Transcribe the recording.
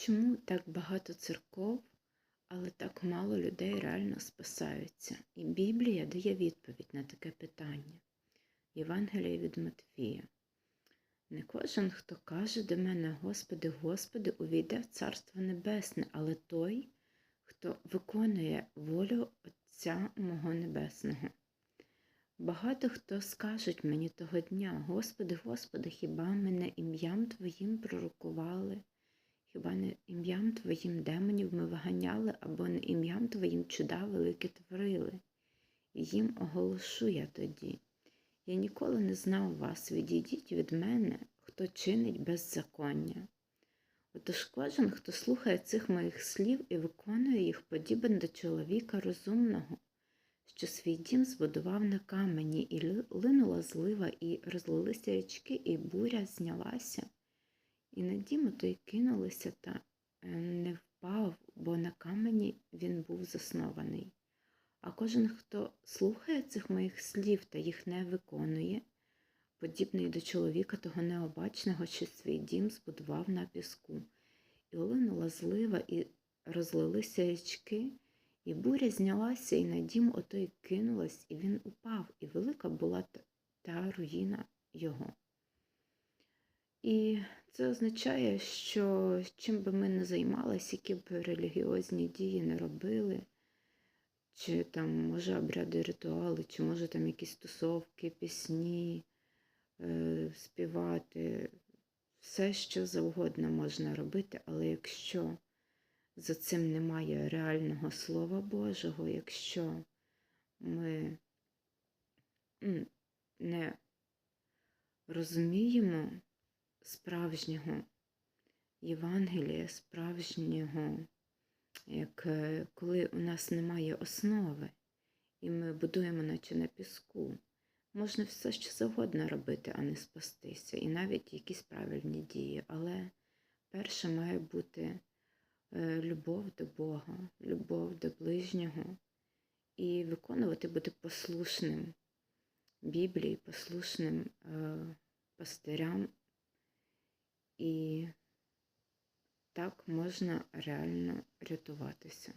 Чому так багато церков, але так мало людей реально спасаються? І Біблія дає відповідь на таке питання. Євангеліє від Матфія. Не кожен, хто каже до мене, Господи, Господи, увійде в Царство Небесне, але той, хто виконує волю Отця мого Небесного. Багато хто скажуть мені того дня, Господи, Господи, хіба мене ім'ям Твоїм пророкували? Хіба не ім'ям Твоїм демонів ми виганяли, або не ім'ям Твоїм чуда велике творили? Їм оголошу я тоді. Я ніколи не знав вас, відійдіть від мене, хто чинить беззаконня. Отож кожен, хто слухає цих моїх слів і виконує їх, подібен до чоловіка розумного, що свій дім збудував на камені, і линула злива, і розлилися річки, і буря знялася. І на дім той кинулися та е, не впав, бо на камені він був заснований. А кожен, хто слухає цих моїх слів та їх не виконує, подібний до чоловіка того необачного, що свій дім збудував на піску, і линула злива, і розлилися річки, і буря знялася, і на дім отой кинулась, і він упав, і велика була та руїна його. І це означає, що чим би ми не займалися, які б релігіозні дії не робили, чи там, може, обряди ритуали, чи може там якісь тусовки, пісні, е, співати, все, що завгодно можна робити, але якщо за цим немає реального Слова Божого, якщо ми не розуміємо справжнього Євангелія, справжнього, як е, коли у нас немає основи, і ми будуємо, наче на піску, можна все що завгодно робити, а не спастися, і навіть якісь правильні дії. Але перше має бути е, любов до Бога, любов до ближнього, і виконувати бути послушним Біблії, послушним е, пастирям. І так можна реально рятуватися.